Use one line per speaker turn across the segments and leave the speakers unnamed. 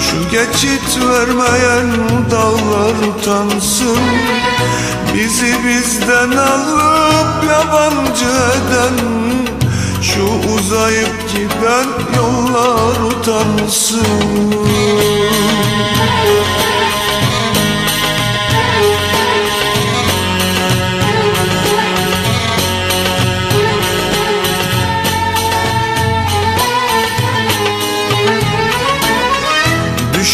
Şu geçit vermeyen dağlar utansın. Bizi bizden alıp yabancı eden Şu uzayıp giden yollar utansın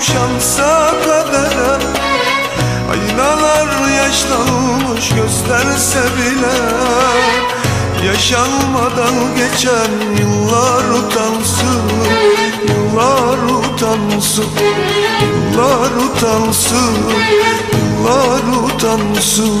şansa kadere Aynalar yaşlanmış gösterse bile Yaşanmadan geçen yıllar utansın Yıllar utansın Yıllar utansın Yıllar utansın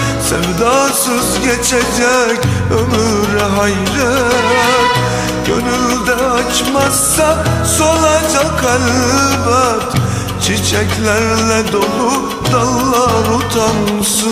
Sevdasız geçecek ömür hayret. Gönülde açmazsa solacak elbet. Çiçeklerle dolu dallar utansın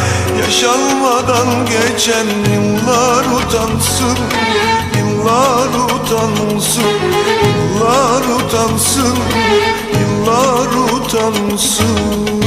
Yaşanmadan geçen yıllar utansın Yıllar utansın Yıllar utansın Yıllar utansın